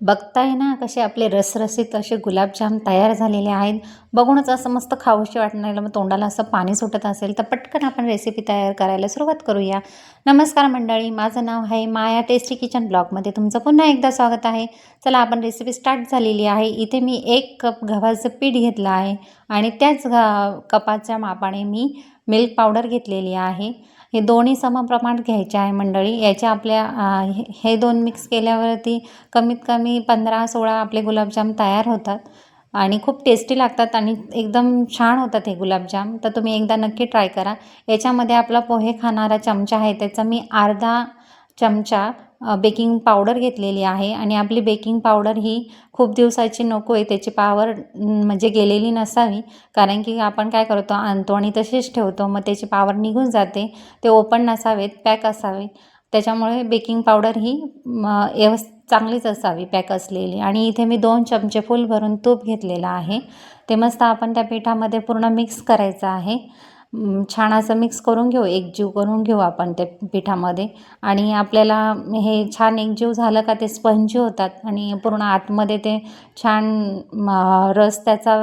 बघताय ना कसे आपले रसरसीत असे गुलाबजाम तयार झालेले आहेत. बघूनच असं मस्त खाऊशी वाटणारं मग तोंडाला असं पाणी सुटत असेल तर पटकन आपण रेसिपी तयार करायला सुरुवात करूया. नमस्कार मंडळी माझं नाव आहे माया टेस्टी किचन ब्लॉगमध्ये तुमचं पुन्हा एकदा स्वागत आहे. चला आपण रेसिपी स्टार्ट झालेली आहे. इथे मी एक कप गव्हाचं पीठ घेतलं आहे आणि त्याच ग कपाच्या मापाने मी मिल्क पावडर घेतलेली आहे. हे दोन्ही समप्रमाणात घ्यायचे आहे मंडळी. याच्या आपल्या हे हे दोन मिक्स केल्यावरती कमीत कमी पंधरा सोळा आपले गुलाबजाम तयार होतात आणि खूप टेस्टी लागतात आणि एकदम छान होतात हे गुलाबजाम. तर तुम्ही एकदा नक्की ट्राय करा. याच्यामध्ये आपला पोहे खाणारा चमचा आहे त्याचा मी अर्धा चमचा बेकिंग पावडर घेतलेली आहे आणि आपली बेकिंग पावडर ही खूप दिवसाची नको आहे त्याची पावर म्हणजे गेलेली नसावी. कारण की आपण काय करतो आणतो आणि तसेच ठेवतो मग त्याची पावर निघून जाते. ते ओपन नसावेत पॅक असावे. त्याच्यामुळे बेकिंग पावडर ही व्यवस् चांगलीच असावी पॅक असलेली. आणि इथे मी दोन चमचे फुल भरून तूप घेतलेलं आहे. ते मस्त आपण त्या पिठामध्ये पूर्ण मिक्स करायचं आहे. छान असं मिक्स करून घेऊ एकजीव करून घेऊ आपण त्या पिठामध्ये. आणि आपल्याला हे छान एकजीव झालं का ते स्पंजी होतात आणि पूर्ण आतमध्ये ते छान रस त्याचा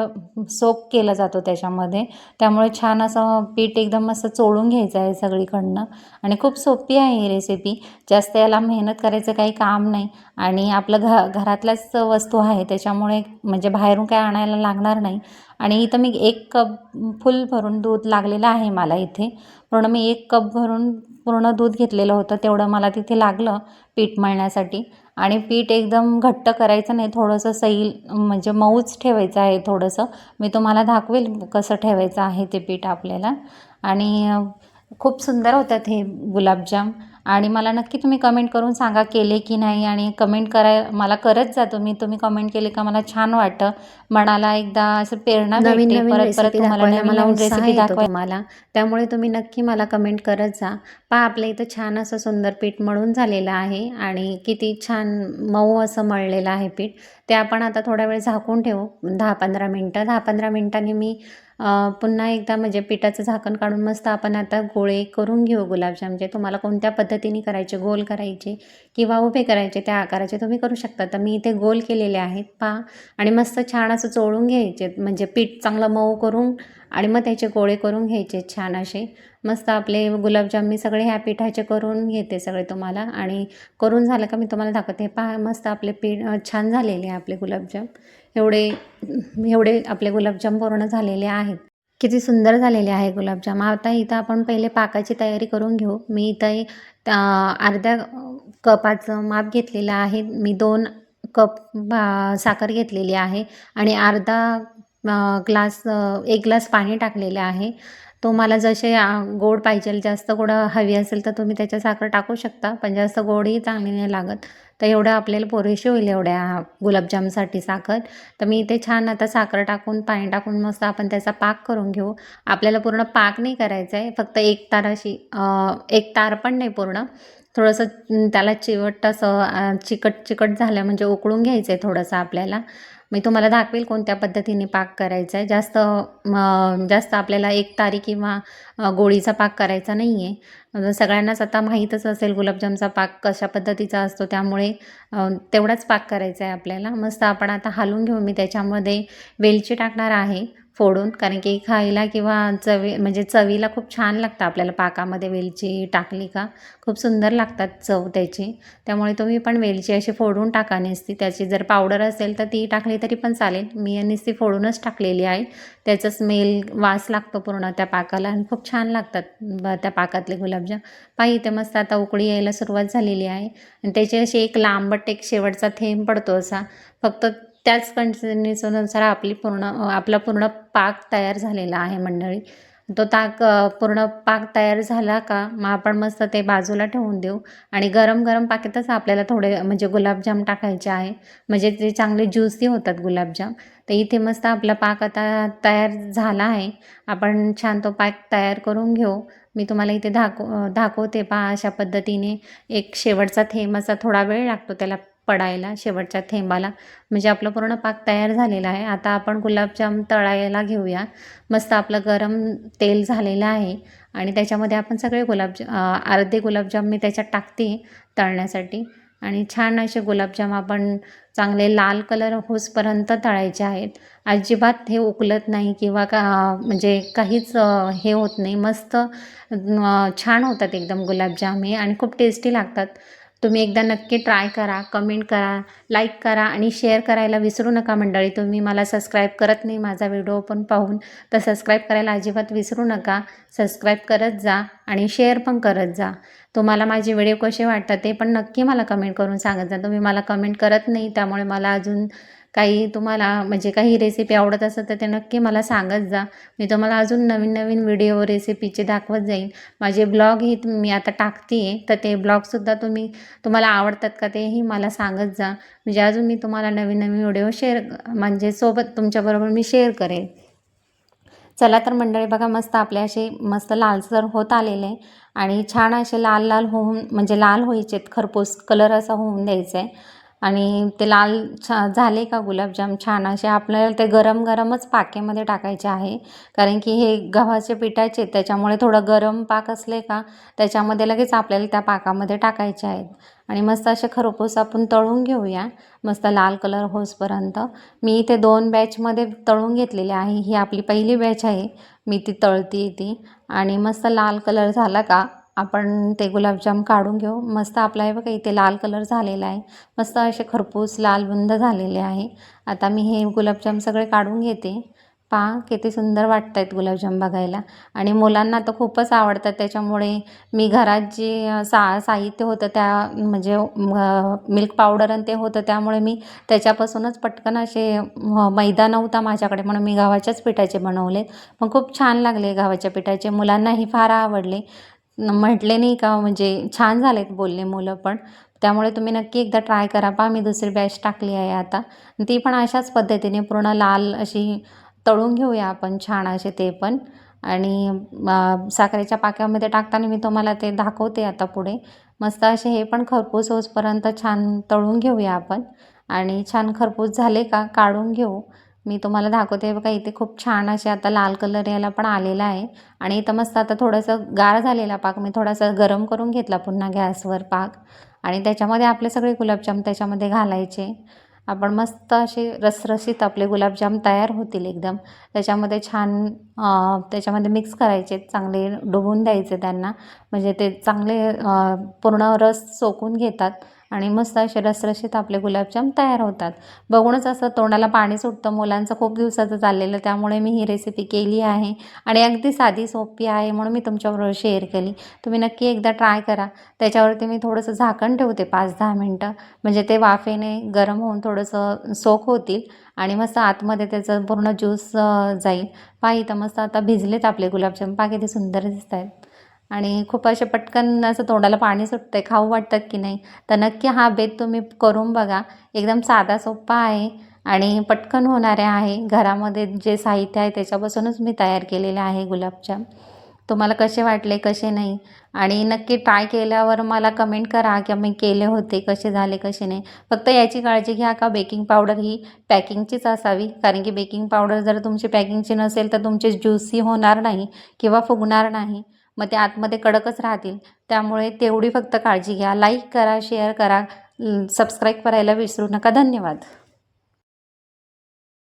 सोक केला जातो त्याच्यामध्ये. त्यामुळे छान असं पीठ एकदम असं चोळून घ्यायचं आहे सगळीकडनं. आणि खूप सोपी आहे ही रेसिपी जास्त याला मेहनत करायचं काही काम नाही. आणि आपलं घ घरातल्याच वस्तू आहे त्याच्यामुळे म्हणजे बाहेरून काय आणायला लागणार नाही. आणि इथं मी एक कप फुल भरून दूध लागलेलं आहे मला इथे. पूर्ण मी एक कप भरून पूर्ण दूध घेतलेलं होतं तेवढं मला तिथे लागलं पीठ मळण्यासाठी. आणि पीठ एकदम घट्ट करायचं नाही थोडंसं सैल म्हणजे मऊच ठेवायचं आहे थोडंसं. मी तुम्हाला दाखवेल कसं ठेवायचं आहे ते पीठ आपल्याला. आणि खूप सुंदर होतात हे गुलाबजाम. आणि मला नक्की तुम्ही कमेंट करून सांगा केले की नाही आणि कमेंट कराय मला करत जा तुम्ही. तुम्ही कमेंट केले का मला छान वाटतं. मनाला एकदा असं प्रेरणा भेटते. परत परत तुम्हाला नवीन मला नवीन रेसिपी दाखवायला तुम्हाला. त्यामुळे तुम्ही नक्की मला कमेंट करत जा. पहा आपल्या इथं छान असं सुंदर पीठ मळून झालेलं आहे आणि किती छान मऊ असं मळलेलं आहे पीठ. ते आपण आता थोडा वेळ झाकून ठेवू. दहा पंधरा मिनटं. दहा पंधरा मिनटांनी मी पुन्हा एकदा म्हणजे पिठाचं झाकण काढून मस्त आपण आता गोळे करून घेऊ गुलाबजामचे म्हणजे तुम्हाला कोणत्या पद्धतीने करायचे? गोल करायचे किंवा उभे करायचे? त्या आकाराचे तुम्ही करू शकता. तर मी इथे गोल केलेले आहेत पहा. आणि मस्त छान असं चोळून घ्यायचे. म्हणजे पीठ चांगलं मऊ करून आणि मग त्याचे गोळे करून घ्यायचे छान असे. मस्त आपले गुलाबजाम मी सगळे ह्या पिठाचे करून घेते सगळे तुम्हाला. आणि करून झालं का मी तुम्हाला दाखवते. पहा मस्त आपले पीठ छान झालेले आहे आपले गुलाबजाम. एवढे एवढे आपले गुलाबजाम पूर्ण झालेले आहेत. किती सुंदर झालेले आहे गुलाबजाम. आता इथं आपण पहिले पाकाची तयारी करून घेऊ. मी इथं अर्ध्या कपाचं माप घेतलेलं आहे. मी दोन कप भा साखर घेतलेली आहे. आणि अर्धा ग्लास एक ग्लास पाणी टाकलेलं आहे. तुम्हाला जसे गोड पाहिजे जास्त गोड हवी असेल तर तुम्ही त्याच्या साखर टाकू शकता पण जास्त गोडही चांगली नाही लागत. तर एवढं आपल्याला पुरेशी होईल एवढ्या गुलाबजामसाठी साखर. तर मी इथे छान आता साखर टाकून पाणी टाकून मस्त आपण त्याचा पाक करून घेऊ. आपल्याला पूर्ण पाक नाही करायचा आहे फक्त एक तार अशी एक तार पण नाही पूर्ण. थोडंसं त्याला चिवट असं चिकट चिकट झालं म्हणजे उकळून घ्यायचं आहे थोडंसं आपल्याला. मी तुम्हाला दाखवेल कोणत्या पद्धतीने पाक करायचा आहे. जास्त जास्त आपल्याला एक तारी किंवा गोळीचा पाक करायचा नाही आहे सगळ्यांनाच आता माहीतच असेल गुलाबजामचा पाक कशा पद्धतीचा असतो. त्यामुळे तेवढाच पाक करायचा आहे आपल्याला. मस्त आपण आता हालवून घेऊ. मी त्याच्यामध्ये वेलची टाकणार आहे. फोडून कारण की खायला किंवा चवी म्हणजे चवीला खूप छान लागतं आपल्याला. पाकामध्ये वेलची टाकली का खूप सुंदर लागतात चव त्याची. त्यामुळे तुम्ही पण वेलची अशी फोडून टाका नुसती. त्याची जर पावडर असेल तर ती टाकली तरी पण चालेल. मी नुसती फोडूनच टाकलेली आहे. त्याचा स्मेल वास लागतो पूर्ण त्या पाकाला आणि खूप छान लागतात त्या पाकातले गुलाबजाम. पाही इथे मस्त आता उकळी यायला सुरुवात झालेली आहे. आणि त्याची अशी एक लांबट एक शेवटचा थेंब पडतो असा. फक्त त्याच कंडिशनुसार आपली पूर्ण आपला पूर्ण पाक तयार झालेला आहे मंडळी. तो ताक पूर्ण पाक तयार झाला का मग आपण मस्त ते बाजूला ठेवून देऊ. आणि गरम गरम पाकेतच आपल्याला थोडे म्हणजे गुलाबजाम टाकायचे आहे. म्हणजे ते चांगले ज्युसी होतात गुलाबजाम. तर इथे मस्त आपला पाक आता तयार झाला आहे. आपण छान तो पाक तयार करून घेऊ. मी तुम्हाला इथे धाको दाखवते पहा अशा पद्धतीने. एक शेवटचा थेंब असा थोडा वेळ लागतो त्याला पडायला शेवटच्या थेंबाला. म्हणजे आपलं पूर्ण पाक तयार झालेला आहे. आता आपण गुलाबजाम तळायला घेऊया. मस्त आपलं गरम तेल झालेलं आहे. आणि त्याच्यामध्ये आपण सगळे गुलाबजा अर्धे गुलाबजाम मी त्याच्यात टाकते तळण्यासाठी. आणि छान असे गुलाबजाम आपण चांगले लाल कलर होसपर्यंत तळायचे आहेत. अजिबात हे उकलत नाही किंवा का म्हणजे काहीच हे होत नाही. मस्त छान होतात एकदम गुलाबजाम हे. आणि खूप टेस्टी लागतात. तुम्ही एकदा नक्की ट्राय करा कमेंट करा लाईक करा आणि शेअर करायला विसरू नका मंडळी. तुम्ही मला सबस्क्राईब करत नाही माझा व्हिडिओ पण पाहून तर सबस्क्राईब करायला अजिबात विसरू नका. सबस्क्राईब करत जा आणि शेअर पण करत जा. तुम्हाला माझे व्हिडिओ कसे वाटतात ते पण नक्की मला कमेंट करून सांगत जा. तुम्ही मला कमेंट करत नाही त्यामुळे मला अजून काही तुम्हाला म्हणजे काही रेसिपी आवडत असेल तर ते नक्की मला सांगत जा. मी तुम्हाला अजून नवीन नवीन व्हिडिओ रेसिपीचे दाखवत जाईन. माझे ब्लॉगही मी आता टाकते आहे तर ते ब्लॉगसुद्धा तुम्ही तुम्हाला आवडतात का तेही मला सांगत जा. म्हणजे अजून मी तुम्हाला नवीन नवीन व्हिडिओ शेअर म्हणजे सोबत तुमच्याबरोबर मी शेअर करेन चला तर मंडळी बघा मस्त आपले असे मस्त लालसर होत आलेले आणि छान असे लाल लाल होऊन म्हणजे लाल व्हायचे खरपूस कलर असा होऊन द्यायचा आहे. आणि ते लाल छा झाले का गुलाबजाम? छान असे आपल्याला ते गरम गरमच पाकेमध्ये टाकायचे आहे. कारण की हे गव्हाचे पिठाचे त्याच्यामुळे थोडं गरम पाक असले का त्याच्यामध्ये लगेच आपल्याला त्या पाकामध्ये टाकायचे आहेत. आणि मस्त असे खरपूस आपण तळून घेऊया. मस्त लाल कलर होसपर्यंत. मी इथे दोन बॅचमध्ये तळून घेतलेली आहे. ही आपली पहिली बॅच आहे. मी ती तळती ती. आणि मस्त लाल कलर झाला का आपण ते गुलाबजाम काढून घेऊ. मस्त आपला हे बघा इथे लाल कलर झालेला आहे. मस्त असे खरपूस लाल बुंद झालेले आहे. आता मी हे गुलाबजाम सगळे काढून घेते. पहा किती सुंदर वाटत आहेत गुलाबजाम बघायला. आणि मुलांना तर खूपच आवडतात त्याच्यामुळे मी घरात जे सा साहित्य होतं त्या म्हणजे मिल्क पावडर आणि ते होतं त्यामुळे मी त्याच्यापासूनच पटकन असे मैदा नव्हता माझ्याकडे म्हणून मी गव्हाच्याच पिठाचे बनवले. पण खूप छान लागले गव्हाच्या पिठाचे मुलांनाही फार आवडले. म्हटले नाही का म्हणजे छान झालेत बोलले मुलं पण. त्यामुळे तुम्ही नक्की एकदा ट्राय करा पहा मी दुसरी बॅच टाकली आहे आता. ती पण अशाच पद्धतीने पूर्ण लाल अशी तळून घेऊया आपण छान असे ते पण. आणि साखरेच्या पाक्यामध्ये टाकताना मी तुम्हाला ते दाखवते आता पुढे. मस्त असे हे पण खरपूस होसपर्यंत छान तळून घेऊया आपण. आणि छान खरपूस झाले का काढून घेऊ. मी तुम्हाला दाखवते बघा इथे खूप छान असे आता लाल कलर याला पण आलेला आहे. आणि इथं मस्त आता थोडंसं गार झालेला पाक मी थोडासा गरम करून घेतला पुन्हा गॅसवर पाक. आणि त्याच्यामध्ये आपले सगळे गुलाबजाम त्याच्यामध्ये घालायचे. आपण मस्त असे रसरशीत आपले गुलाबजाम तयार होतील एकदम. त्याच्यामध्ये छान त्याच्यामध्ये मिक्स करायचे चांगले डुबून द्यायचे त्यांना. म्हणजे ते चांगले पूर्ण रस सोकून घेतात. आणि मस्त असे रसरशीत आपले गुलाबजाम तयार होतात. बघूनच असं तोंडाला पाणी सुटतं. मुलांचं खूप दिवसाचं चाललेलं त्यामुळे मी ही रेसिपी केली आहे. आणि अगदी साधी सोपी आहे म्हणून मी तुमच्याबरोबर शेअर केली. तुम्ही नक्की एकदा ट्राय करा. त्याच्यावरती मी थोडंसं झाकण ठेवते पाच दहा मिनटं. म्हणजे ते वाफेने गरम होऊन थोडंसं सोक होतील आणि मस्त आतमध्ये त्याचं पूर्ण ज्यूस जाईल. पहा तर मस्त आता भिजलेत आपले गुलाबजाम. पहा किती सुंदर दिसत आहेत आणि खूप असे पटकन असं तोंडाला पाणी सुटतं आहे खाऊ वाटतात की नाही. तर नक्की हा बेत तुम्ही करून बघा. एकदम साधा सोपा आहे आणि पटकन होणारे आहे. घरामध्ये जे साहित्य आहे त्याच्यापासूनच मी तयार केलेले आहे गुलाबजाम. तुम्हाला कसे वाटले कसे नाही? आणि नक्की ट्राय केल्यावर मला कमेंट करा की मी केले होते कसे झाले कसे नाही. फक्त याची काळजी घ्या का बेकिंग पावडर ही पॅकिंगचीच असावी? कारण की बेकिंग पावडर जर तुमची पॅकिंगची नसेल तर तुमचे ज्यूसी होणार नाही किंवा फुगणार नाही. मग ते आतमध्ये कडकच राहतील. त्यामुळे तेवढी फक्त काळजी घ्या. लाईक करा शेअर करा. सबस्क्राईब करायला विसरू नका. धन्यवाद.